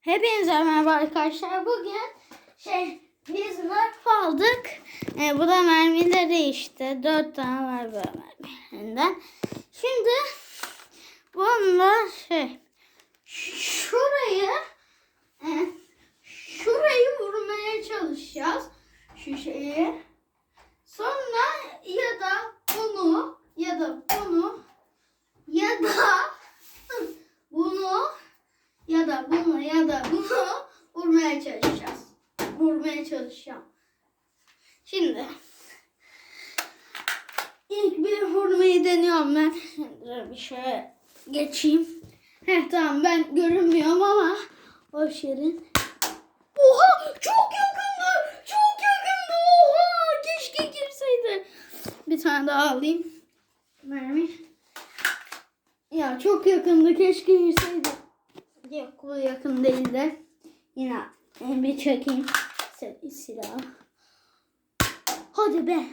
Hepinize merhaba arkadaşlar. Bugün şey biz nerf aldık. E, bu da mermileri işte. Dört tane var böyle mermilerinden. Şimdi bununla şey şurayı e, şurayı vurmaya çalışacağız. Şu şeyi. Sonra ya da bunu ya da bunu ya da bunu ya da bunu ya da bunu vurmaya çalışacağız. Vurmaya çalışacağım. Şimdi ilk bir vurmayı deniyorum ben. Şimdi bir şöyle geçeyim. Heh tamam ben görünmüyorum ama boş yerin. Oha çok yakındı. Çok yakındı. Oha keşke girseydi. Bir tane daha alayım. Mermi. Ya çok yakındı keşke girseydi. Yok bu yakın değil de. Yine bir çekeyim sil- silahı. Hadi be.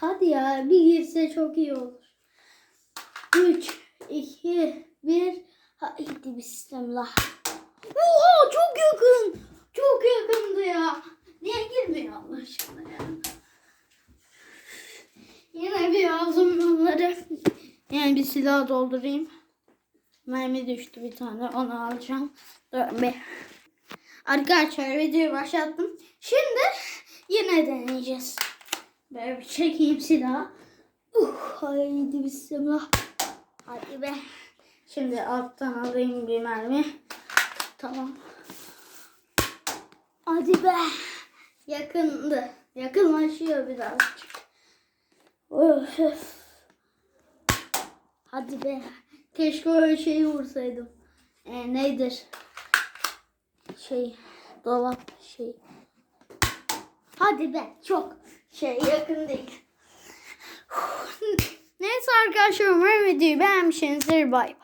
Hadi ya bir girse çok iyi olur. 3, 2, 1. Haydi bismillah. Oha çok yakın. Çok yakındı ya. Niye girmiyor Allah aşkına ya? Yine bir aldım bunları. Yani bir silah doldurayım. Mermi düştü bir tane onu alacağım. Bir. Arkadaşlar videoyu başlattım. Şimdi yine deneyeceğiz. Böyle bir çekeyim silahı. Uh, haydi bismillah. Hadi be. Şimdi alttan alayım bir mermi. Tamam. Hadi be. Yakındı. Yakınlaşıyor birazcık. Öf, öf. Hadi be. Keşke öyle şeyi vursaydım. E, nedir? Şey, dolap şey. Hadi be, çok şey yakın değil. Neyse arkadaşlar umarım videoyu beğenmişsinizdir. Bay bay.